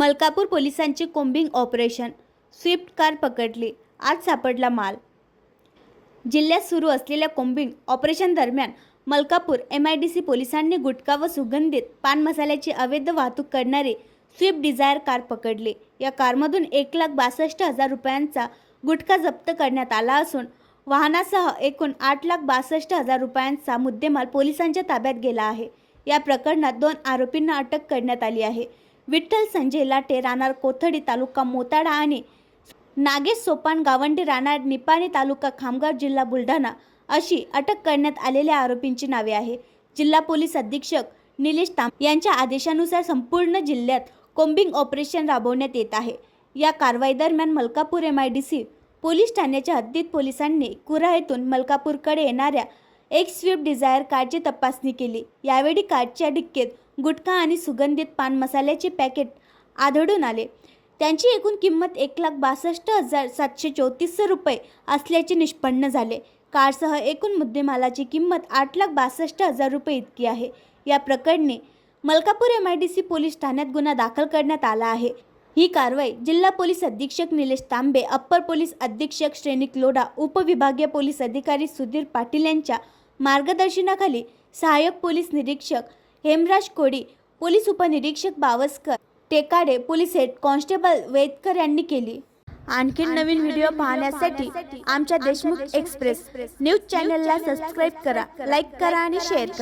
मलकापूर पोलिसांचे combing operation. Swift car पकडली. आज सापडला माल. जिल्ह्यात सुरू असलेल्या कोंबिंग ऑपरेशन दरम्यान Malkapur M I D C पोलिसांनी गुटखा व सुगंधित पान मसाल्याची अवैध वाहतूक करणारी स्विफ्ट डिझायर कार पकडली. या कारमधून एक लाख बासष्ट हजार रुपयांचा गुटखा जप्त करण्यात आला असून वाहनासह एकूण आठ लाख बासष्ट हजार रुपयांचा मुद्देमाल पोलिसांच्या ताब्यात गेला आहे. या प्रकरणात दोन आरोपींना अटक करण्यात आली आहे. विठ्ठल संजय लाटे राहणार कोथडी तालुका मोताडा आणि नागेश सोपान गावंडी राहणार निपाणी तालुका खामगाव जिल्हा बुलढाणा अशी अटक करण्यात आलेल्या आरोपींची नावे आहे. जिल्हा पोलीस अधीक्षक निलेश तांब यांच्या आदेशानुसार संपूर्ण जिल्ह्यात कोम्बिंग ऑपरेशन राबवण्यात येत आहे. या कारवाई दरम्यान Malkapur M I D C police ठाण्याच्या हद्दीत पोलिसांनी कुरा येथून मलकापूरकडे येणाऱ्या एक स्विफ्ट डिझायर कारची तपासणी केली. यावेळी कारच्या डिक्केत गुटखा आणि सुगंधित पान मसाल्याचे पॅकेट आढळून आले. त्यांची एकूण किंमत एक लाख बासष्ट हजार सातशे चौतीस रुपये असल्याचे निष्पन्न झाले. कारसह एकूण मुद्देमालाची किंमत आठ लाख बासष्ट हजार रुपये इतकी आहे. या प्रकरणी Malkapur M I D C police ठाण्यात गुन्हा दाखल करण्यात आला आहे. ही कारवाई जिल्हा पोलीस अधीक्षक निलेश तांबे अप्पर पोलीस अधीक्षक श्रेणिक लोढा उपविभागीय पोलीस अधिकारी सुधीर पाटील यांच्या मार्गदर्शनाखाली सहाय्यक पोलीस निरीक्षक हेमराज कोडी पोलीस उपनिरीक्षक Bawaskar Tekade police head constable Vedkar यांनी केली. आणखीन नवीन व्हिडिओ पाहण्यासाठी आमच्या देशमुख एक्सप्रेस न्यूज चॅनलला सबस्क्राईब करा लाईक करा आणि शेअर करा.